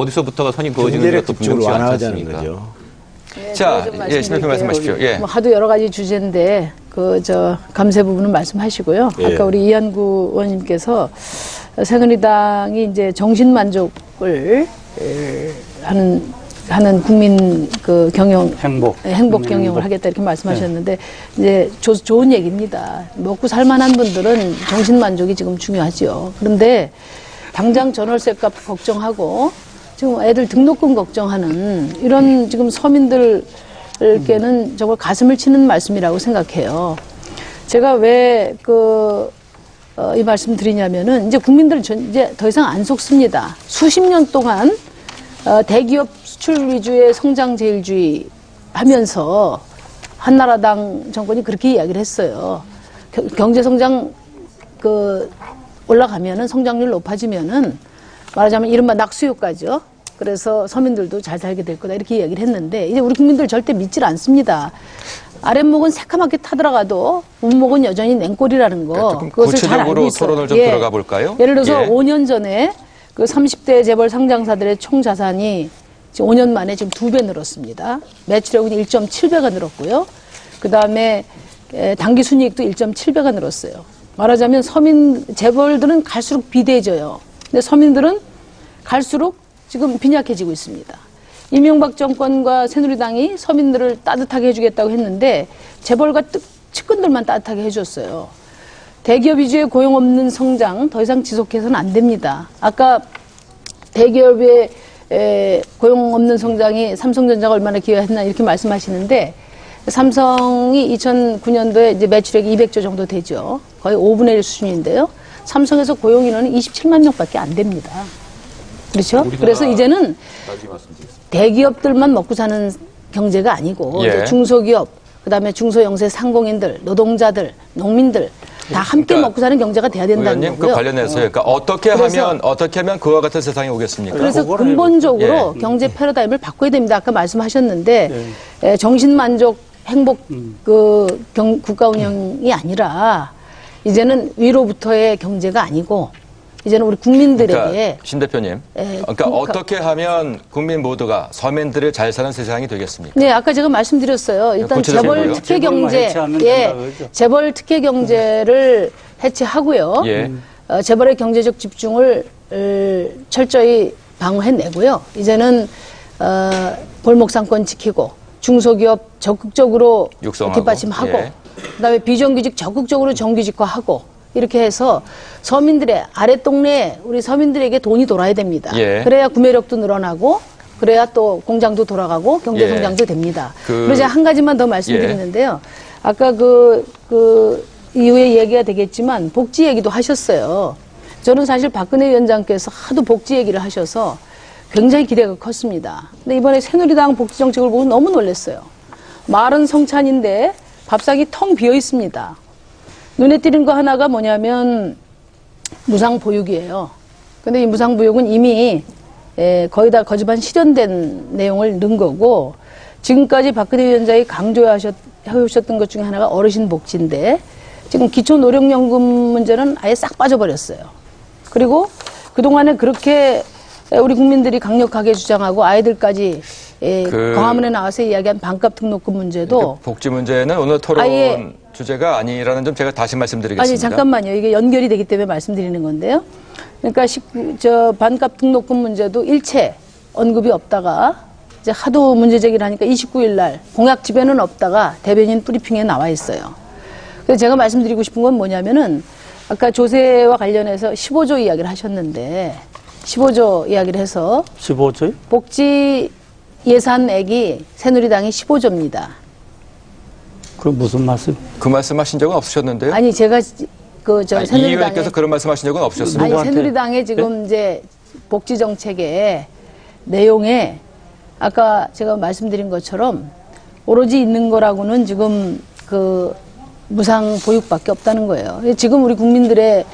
어디서부터가 선이 그어지는 것도 분명치 않지 않습니까? 거죠. 네, 자, 예, 신대표. 말씀하십시오. 예. 뭐 하도 여러 가지 주제인데 그 저 감세 부분은 말씀하시고요. 예. 아까 우리 이한구 의원님께서 새누리당이 이제 정신 만족을 에, 하는 하는 국민 그 경영 행복. 네, 행복 경영을 하겠다 이렇게 말씀하셨는데 이제 조- 좋은 얘기입니다. 먹고 살만한 분들은 정신 만족이 지금 중요하지요. 그런데 당장 전월세 값 걱정하고 지금 애들 등록금 걱정하는 이런 지금 서민들께는 정말 가슴을 치는 말씀이라고 생각해요. 제가 왜 그 어, 이 말씀 드리냐면은 이제 국민들 전 이제 더 이상 안 속습니다. 수십 년 동안 어, 대기업 수출 위주의 성장 제일주의 하면서 한나라당 정권이 그렇게 이야기를 했어요. 겨- 경제 성장 그 올라가면은 성장률 높아지면은 말하자면 이른바 낙수효과죠. 그래서 서민들도 잘 살게 될 거다 이렇게 이야기를 했는데 이제 우리 국민들 절대 믿질 않습니다. 아랫목은 새카맣게 타들어가도 윗목은 여전히 냉골이라는 거 그러니까 그것을 잘 알고 구체적으로 있어요. 토론을 좀 들어가 볼까요? 예를 들어서 예. 5년 전에 그 30대 재벌 상장사들의 총 자산이 지금 5년 만에 지금 두 배 늘었습니다. 매출액은 1.7배가 늘었고요. 그 다음에 단기 순이익도 1.7배가 늘었어요. 말하자면 서민 재벌들은 갈수록 비대해져요. 근데 서민들은 갈수록 지금 빈약해지고 있습니다. 이명박 정권과 새누리당이 서민들을 따뜻하게 해주겠다고 했는데 재벌과 뜨- 측근들만 따뜻하게 해줬어요. 대기업 위주의 고용 없는 성장 더 이상 지속해서는 안 됩니다. 아까 대기업의 에, 고용 없는 성장이 삼성전자가 얼마나 기여했나 이렇게 말씀하시는데 삼성이 2009년도에 이제 매출액이 200조 정도 되죠. 거의 5분의 1 수준인데요. 삼성에서 고용 인원은 27만 명밖에 안 됩니다. 그렇죠? 그래서 이제는 대기업들만 먹고 사는 경제가 아니고 예. 이제 중소기업, 그다음에 중소영세 상공인들, 노동자들, 농민들 다 함께 그러니까 먹고 사는 경제가 돼야 된다는 의원님 그 거고요. 관련해서 그러니까 어떻게 그래서- 하면 어떻게 하면 그와 같은 세상이 오겠습니까? 그래서 근본적으로 예. 경제 패러다임을 바꿔야 됩니다. 아까 말씀하셨는데 에, 정신 만족 행복 그 경- 국가 운영이 아니라 이제는 위로부터의 경제가 아니고 이제는 우리 국민들에게 그러니까 신 대표님, 예, 그러니까 그- 어떻게 하면 국민 모두가 서민들을 잘 사는 세상이 되겠습니까? 네, 아까 제가 말씀드렸어요. 일단 구체적으로요? 재벌 특혜 재벌만 경제, 해체하면 예, 된다 그러죠. 재벌 특혜 경제를 해체하고요. 예. 어, 재벌의 경제적 집중을 을, 철저히 방어해내고요. 이제는 어, 골목 상권 지키고 중소기업 적극적으로 육성하고, 뒷받침하고 예. 그다음에 비정규직 적극적으로 정규직화하고 이렇게 해서 서민들의 아랫동네 우리 서민들에게 돈이 돌아야 됩니다. 예. 그래야 구매력도 늘어나고 그래야 또 공장도 돌아가고 경제 예. 성장도 됩니다. 그- 그리고 제가 한 가지만 더 말씀드리는데요. 아까 그, 그 이후에 얘기가 되겠지만 복지 얘기도 하셨어요. 저는 사실 박근혜 위원장께서 하도 복지 얘기를 하셔서 굉장히 기대가 컸습니다. 근데 이번에 새누리당 복지 정책을 보고 너무 놀랐어요. 말은 성찬인데 밥상이 텅 비어 있습니다. 눈에 띄는 거 하나가 뭐냐면 무상보육이에요. 근데 이 무상보육은 이미 에, 거의 다 거짓말 실현된 내용을 넣은 거고 지금까지 박근혜 위원장이 강조하셨던 것 중에 하나가 어르신 복지인데 지금 기초 노령연금 문제는 아예 싹 빠져버렸어요. 그리고 그동안에 그렇게 우리 국민들이 강력하게 주장하고 아이들까지 에, 그- 광화문에 나와서 이야기한 반값 등록금 문제도 그 복지 문제는 오늘 토론 아예- 주제가 아니라는 점 제가 다시 말씀드리겠습니다. 아니 잠깐만요. 이게 연결이 되기 때문에 말씀드리는 건데요. 그러니까 식, 저 반값 등록금 문제도 일체 언급이 없다가 이제 하도 문제 제기를 하니까 29일 날 공약 집에는 없다가 대변인 브리핑에 나와 있어요. 그래서 제가 말씀드리고 싶은 건 뭐냐면은 아까 조세와 관련해서 15조 이야기를 하셨는데 15조 이야기를 해서 15조요? 복지 예산액이 새누리당이 15조입니다. 그럼 무슨 말씀? 그 말씀하신 적은 없으셨는데요? 아니 제가 그 저 아니, 이 새누리당에 의원님께서 그런 말씀하신 적은 없으셨습니다. 아니 누구한테? 새누리당의 지금 이제 복지 정책의 내용에 아까 제가 말씀드린 것처럼 오로지 있는 거라고는 지금 그 무상 보육밖에 없다는 거예요. 지금 우리 국민들의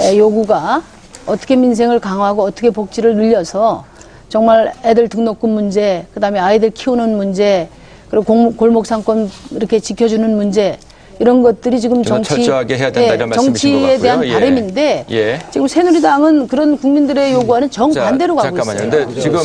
에, 요구가 어떻게 민생을 강화하고 어떻게 복지를 늘려서 정말 애들 등록금 문제, 그다음에 아이들 키우는 문제, 그리고 공- 골목 상권 이렇게 지켜주는 문제 이런 것들이 지금 좀 정치 철저하게 해야 된다 이런 것 정치에 대한. 예. 바람인데 예. 지금 새누리당은 그런 국민들의 요구와는 정반대로 가고 잠깐만요. 있어요. 근데 지금